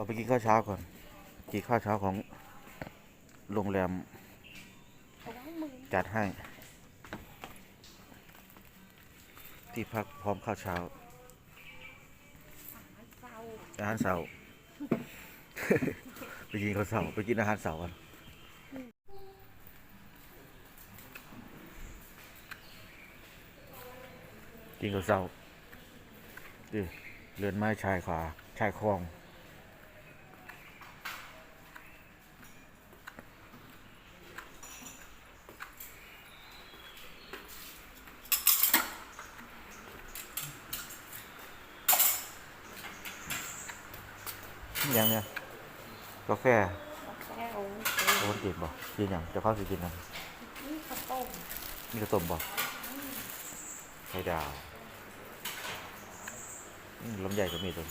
เอาไปกินข้าวเช้าก่อน กินข้าวเช้าของโรงแรมจัดให้ ที่พักพร้อมข้าวเช้าเศร้า อาหารเสาร์ไปกินข้าวเสาร์ไปกินอาหารเสาร์กันกินข้าวเสาร์ดิเรือนไม้ชายขวาชายคลอง นี่ยังเนี่ยกาแฟโอ้ยกินบ่กินยังจะเข้าสิกินยังนี่ข้าวต้มนี่กระต้มบ่ไข่ดาวลำใหญ่ก็มีตัว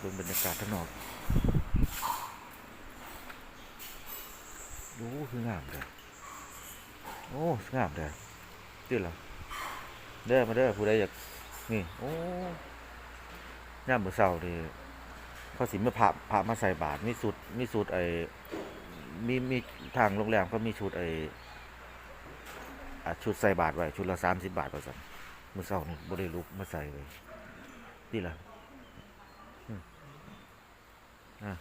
ดูบรรยากาศข้างนอกดูคืองามเลยโอ้งามเลยตื่นแล้ว เด้อมาเด้อผู้ใดอยากนี่โอ้ยามมือเช้านี่เขาสิมาพาพามาใส่บาตรมีสุดมีสุดไอ้มีมีทางโรงแรมก็มีชุดไอ้อชุดใส่บาตรไว้ชุดละ30บาทว่าซั่นมือเช้านี่บ่ได้ลุกมาใส่เลยนี่ละอืมอะ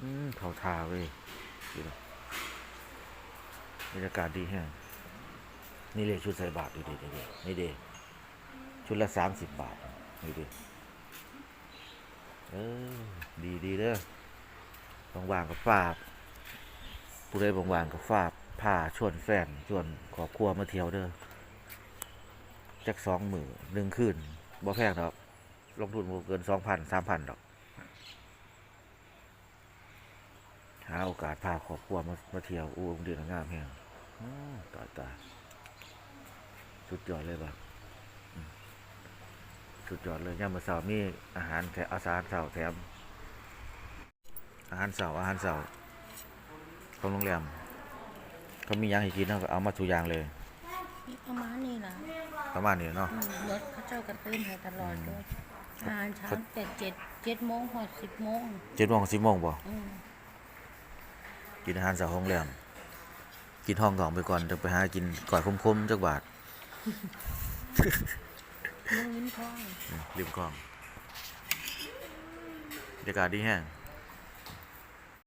อืมเขาทาเว้ยนี่ละบรรยากาศดีแฮง นี่เลยชุดใส่บาตรดูดินี่ดินี่ดิชุดละ30บบาทนี่ดิเออดีดีเด้อว่างกับฝากผู้ใดว่างกับฝากพาชวนแฟนชวนครอบครัวมาเที่ยวเด้อจักสองมือหนึ่งคืนบ่แพงดอก ลงทุนบ่เกินสองพันสามพันดอกหาโอกาสพาครอบครัวมามาเที่ยวอู้งเดือนงามแฮงตายตาย สุดยอดเลยบ่ะสุดยอดเลยย่ามมื้อเช้ามีอาหารแถมอาหารเช้าแถม อาหารเช้าอาหารเช้าของโรงแรมเขามีหยังให้กินเนาะก็เอามาทุกอย่างเลยนี่ประมาณนี้ล่ะประมาณนี้เนาะ อืมรถเขาเจ้ากระตื้นให้ตลอดเลยอาหารเช้าแต่เจ็ดเจ็ดโมงหอดสิบโมงเจ็ดโมงสิบโมงบ่อืมกินอาหารเช้าของโรงแรมกินห้องก่อนไปก่อนจะไปหากินก่อยคมๆจักบาท มึงยิ้มท้องอืมริมคลองบรรยากาศดีแฮง